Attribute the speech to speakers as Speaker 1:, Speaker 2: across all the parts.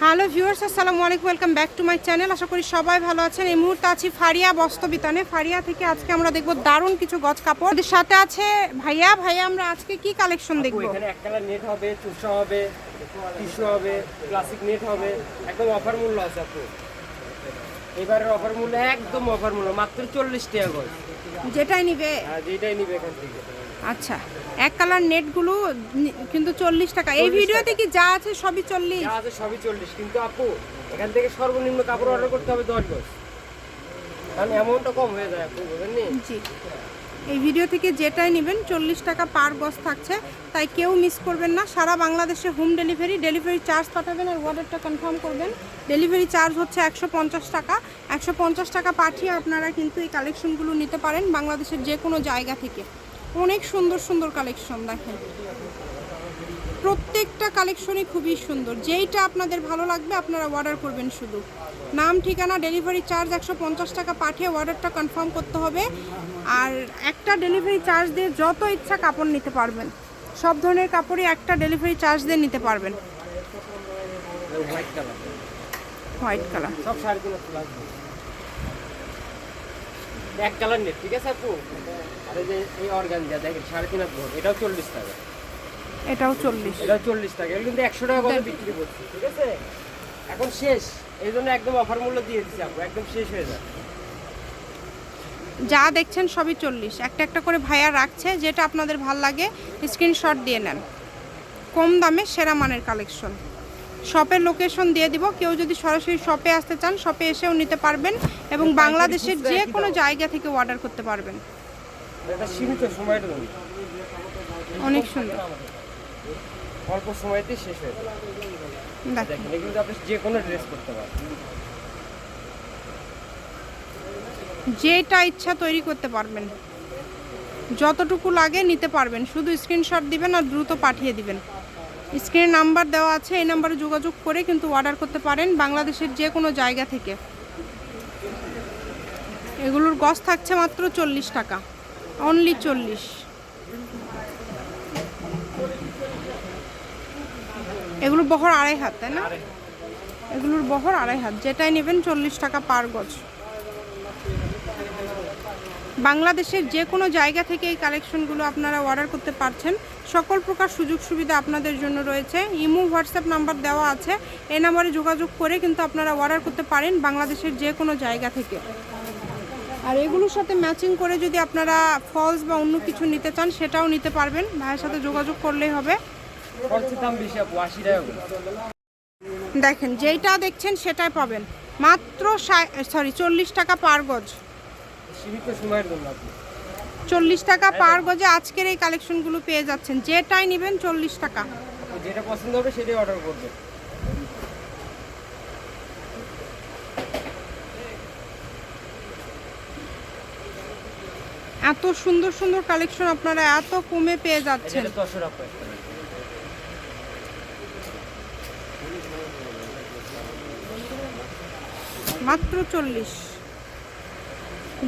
Speaker 1: Hello viewers আসসালামু আলাইকুম welcome back to my channel. আশা করি সবাই ভালো আছেন। এই মুহূর্তে আছি ফারিয়া বস্তবিতানে ফারিয়া থেকে আজকে আমরা দেখব দারুণ কিছু গজ কাপড়। সাথে আছে ভাইয়া। ভাইয়া আমরা আজকে কি কালেকশন দেখব?
Speaker 2: এখানে এক কালার নেট হবে চুষা হবে টিস্যু হবে ক্লাসিক নেট হবে। একদম অফার মূল্য আছে আপু। এবারের অফার মূল্য একদম অফার মূল্য মাত্র চল্লিশ টাকা করে
Speaker 1: যেটাই নিবে।
Speaker 2: আর যেটাই নিবে এখান থেকে।
Speaker 1: আচ্ছা। এক কালার নেটগুলো কিন্তু চল্লিশ টাকা। এই
Speaker 2: 40
Speaker 1: ভিডিওতে কি যা আছে সবই চল্লিশ?
Speaker 2: যা আছে সবই চল্লিশ। কিন্তু আপু এখান থেকে সর্বনিম্ন কাপড় অর্ডার করতে হবে দশ গজ। কারণ অ্যামাউন্টটা কম হয়ে যায় আপু বুঝলেন
Speaker 1: জি। এই ভিডিও থেকে যেটাই নেবেন চল্লিশ টাকা পার গজ থাকছে। তাই কেউ মিস করবেন না। সারা বাংলাদেশে হোম ডেলিভারি ডেলিভারি চার্জ পাঠাবেন আর অর্ডারটা কনফার্ম করবেন। ডেলিভারি চার্জ হচ্ছে একশো পঞ্চাশ টাকা। একশো পঞ্চাশ টাকা পাঠিয়ে আপনারা কিন্তু এই কালেকশনগুলো নিতে পারেন বাংলাদেশের যে কোনো জায়গা থেকে। অনেক সুন্দর সুন্দর কালেকশন দেখেন। প্রত্যেকটা কালেকশনই খুবই সুন্দর। যেইটা আপনাদের ভালো লাগবে আপনারা অর্ডার করবেন শুধু। নাম ঠিকানা ডেলিভারি চার্জ একশো পঞ্চাশ টাকা পাঠিয়ে অর্ডারটা কনফার্ম করতে হবে। আর একটা ডেলিভারি চার্জ দিয়ে যত ইচ্ছা কাপড় নিতে পারবেন। সব ধরনের কাপড়ই একটা ডেলিভারি চার্জ দিয়ে নিতে পারবেন।
Speaker 2: হোয়াইট কালার
Speaker 1: হোয়াইট কালার
Speaker 2: সব সাড়ে তিন হাজার লাগবে এক কালার নেট ঠিক আছে আপু? আর যে এই অর্গান দেখেন সাড়ে তিন হাজার এটাও চল্লিশ টাকা।
Speaker 1: এটাও চল্লিশ।
Speaker 2: এটা চল্লিশ টাকা এটা কিন্তু একশো টাকা করে বিক্রি করছি ঠিক আছে? এখন শেষ এই জন্য একদম অফার মূল্য দিয়ে দিচ্ছি আপু একদম শেষ হয়ে যায়
Speaker 1: যা দেখছেন সবই চল্লিশ। একটা একটা করে ভাইয়া রাখছে যেটা আপনাদের ভালো লাগে স্ক্রিনশট দিয়ে নেন। কম দামে সেরা মানের কালেকশন শপের লোকেশন দিয়ে দিব। কেউ যদি সরাসরি শপে আসতে চান শপে এসেও নিতে পারবেন এবং বাংলাদেশের যে কোনো জায়গা থেকে অর্ডার করতে পারবেন। অনেক সুন্দর।
Speaker 2: অল্প সময়তেই শেষ হয়ে
Speaker 1: দেখেন।
Speaker 2: দেখেন আপনি যে কোনো ড্রেস করতে পারেন।
Speaker 1: যেটা ইচ্ছা তৈরি করতে পারবেন। যতটুকু লাগে নিতে পারবেন। শুধু স্ক্রিনশট দিবেন আর দ্রুত পাঠিয়ে দিবেন। স্ক্রিনে নাম্বার দেওয়া আছে এই নাম্বারে যোগাযোগ করে কিন্তু অর্ডার করতে পারেন বাংলাদেশের যে কোনো জায়গা থেকে। এগুলোর গজ থাকছে মাত্র চল্লিশ টাকা অনলি চল্লিশ। এগুলো বহর আড়াই হাত তাই না? এগুলোর বহর আড়াই হাত যেটাই নেবেন চল্লিশ টাকা পার গজ। বাংলাদেশের যে কোনো জায়গা থেকে এই কালেকশনগুলো আপনারা অর্ডার করতে পারছেন। সকল প্রকার সুযোগ সুবিধা আপনাদের জন্য রয়েছে। ইমো হোয়াটসঅ্যাপ নাম্বার দেওয়া আছে। এই নাম্বারে যোগাযোগ করে কিন্তু আপনারা অর্ডার করতে পারেন বাংলাদেশের যে কোনো জায়গা থেকে। আর এগুলোর সাথে ম্যাচিং করে যদি আপনারা ফলস বা অন্য কিছু নিতে চান সেটাও নিতে পারবেন। ভাইয়ের সাথে যোগাযোগ করলেই হবে। দেখেন যেইটা দেখছেন সেটাই পাবেন। মাত্র সরি চল্লিশ টাকা পার গজ।
Speaker 2: সীমিত সময়ের জন্য আপনি?
Speaker 1: চল্লিশ টাকা পার গজে আজকের এই কালেকশনগুলো পেয়ে যাচ্ছেন। যেটাই নেবেন চল্লিশ টাকা।
Speaker 2: যেটা পছন্দ হবে সেটাই অর্ডার করবেন।
Speaker 1: এত সুন্দর সুন্দর কালেকশন আপনারা এত কমে পেয়ে যাচ্ছেন। মাত্র চল্লিশ।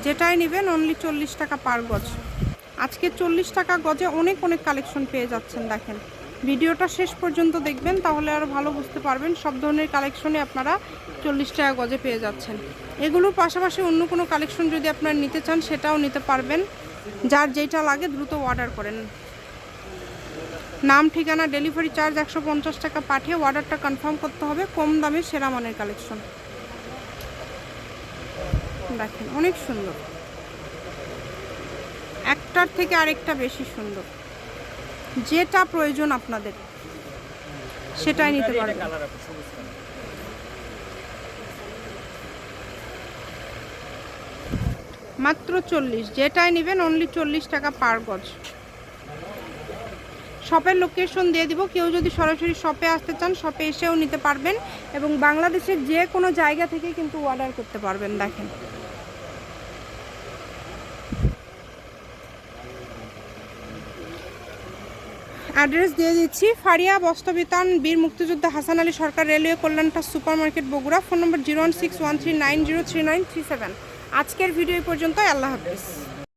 Speaker 1: যেটাই নেবেন অনলি চল্লিশ টাকা পার গজ। আজকে চল্লিশ টাকা গজে অনেক অনেক কালেকশন পেয়ে যাচ্ছেন, দেখেন। ভিডিওটা শেষ পর্যন্ত দেখবেন, তাহলে আরও ভালো বুঝতে পারবেন সব ধরনের কালেকশনে আপনারা চল্লিশ টাকা গজে পেয়ে যাচ্ছেন। এগুলোর পাশাপাশি অন্য কোনো কালেকশন যদি আপনারা নিতে চান, সেটাও নিতে পারবেন। যার যেটা লাগে দ্রুত অর্ডার করেন। নাম, ঠিকানা ডেলিভারি চার্জ একশো পঞ্চাশ টাকা পাঠিয়ে অর্ডারটা কনফার্ম করতে হবে, কম দামে সেরা মানের কালেকশন দেখেন অনেক সুন্দর। একটার থেকে আরেকটা বেশি সুন্দর। যেটা প্রয়োজন আপনাদের সেটাই নিতে পারবেন।
Speaker 2: কালার
Speaker 1: মাত্র চল্লিশ যেটাই নেবেন অনলি চল্লিশ টাকা পার গজ। শপের লোকেশন দিয়ে দিব কেউ যদি সরাসরি শপে আসতে চান শপে এসেও নিতে পারবেন এবং বাংলাদেশের যে কোনো জায়গা থেকে কিন্তু অর্ডার করতে পারবেন দেখেন। অ্যাড্রেস দিয়ে দিচ্ছি, ফারিয়া বস্তবিতান বীর মুক্তিযোদ্ধা Hasan Ali Sarkar railway কল্যাণটা super market Bogura, phone number zero one six one three nine zero three nine three seven. আজকের ভিডিও পর্যন্ত আল্লাহ হাফিজ।